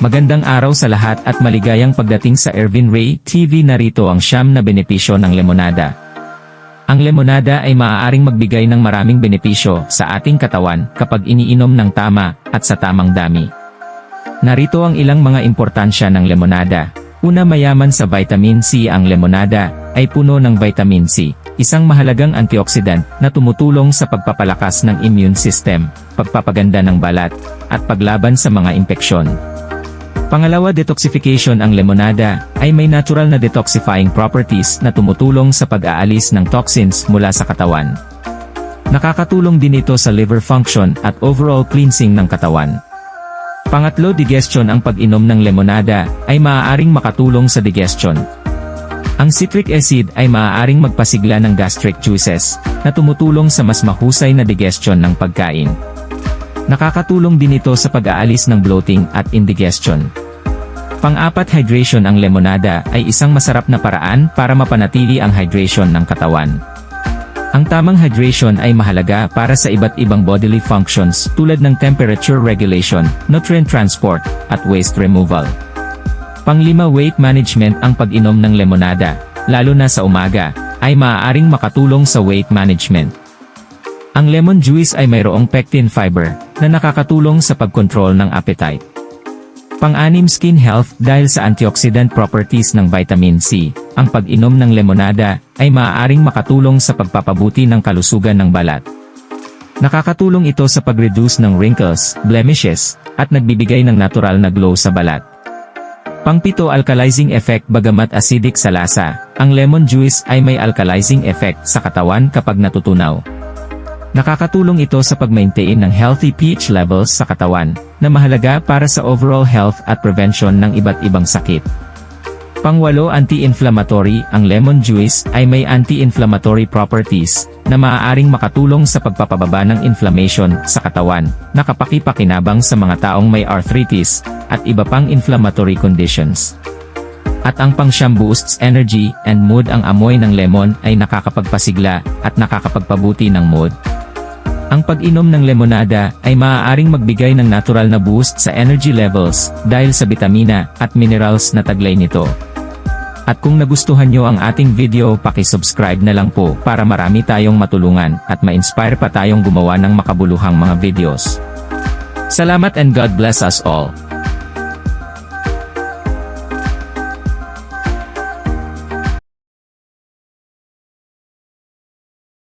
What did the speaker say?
Magandang araw sa lahat at maligayang pagdating sa Ervin Ray TV narito ang siyam na benepisyo ng lemonada. Ang lemonada ay maaaring magbigay ng maraming benepisyo sa ating katawan kapag iniinom ng tama at sa tamang dami. Narito ang ilang mga importansya ng lemonada. Una mayaman sa vitamin C ang lemonada ay puno ng vitamin C, isang mahalagang antioxidant na tumutulong sa pagpapalakas ng immune system, pagpapaganda ng balat, at paglaban sa mga impeksyon. Pangalawa detoxification ang lemonada ay may natural na detoxifying properties na tumutulong sa pag-aalis ng toxins mula sa katawan. Nakakatulong din ito sa liver function at overall cleansing ng katawan. Pangatlo digestion ang pag-inom ng lemonada ay maaaring makatulong sa digestion. Ang citric acid ay maaaring magpasigla ng gastric juices na tumutulong sa mas mahusay na digestion ng pagkain. Nakakatulong din ito sa pag-aalis ng bloating at indigestion. Pang-apat hydration ang lemonada ay isang masarap na paraan para mapanatili ang hydration ng katawan. Ang tamang hydration ay mahalaga para sa iba't ibang bodily functions tulad ng temperature regulation, nutrient transport, at waste removal. Panglima weight management ang pag-inom ng lemonada, lalo na sa umaga, ay maaaring makatulong sa weight management. Ang lemon juice ay mayroong pectin fiber na nakakatulong sa pagkontrol ng appetite. Pang-anim skin health dahil sa antioxidant properties ng vitamin C, ang pag-inom ng lemonada ay maaaring makatulong sa pagpapabuti ng kalusugan ng balat. Nakakatulong ito sa pag-reduce ng wrinkles, blemishes, at nagbibigay ng natural na glow sa balat. Pangpito alkalizing effect bagamat acidic sa lasa, ang lemon juice ay may alkalizing effect sa katawan kapag natutunaw. Nakakatulong ito sa pag-maintain ng healthy pH levels sa katawan, na mahalaga para sa overall health at prevention ng iba't ibang sakit. Pangwalo anti-inflammatory, ang lemon juice ay may anti-inflammatory properties na maaaring makatulong sa pagpapababa ng inflammation sa katawan, na kapaki-pakinabang sa mga taong may arthritis at iba pang inflammatory conditions. At ang pangsyam boosts energy and mood ang amoy ng lemon ay nakakapagpasigla at nakakapagpabuti ng mood. Ang pag-inom ng lemonada ay maaaring magbigay ng natural na boost sa energy levels dahil sa bitamina at minerals na taglay nito. At kung nagustuhan nyo ang ating video paki-subscribe na lang po para marami tayong matulungan at ma-inspire pa tayong gumawa ng makabuluhang mga videos. Salamat and God bless us all.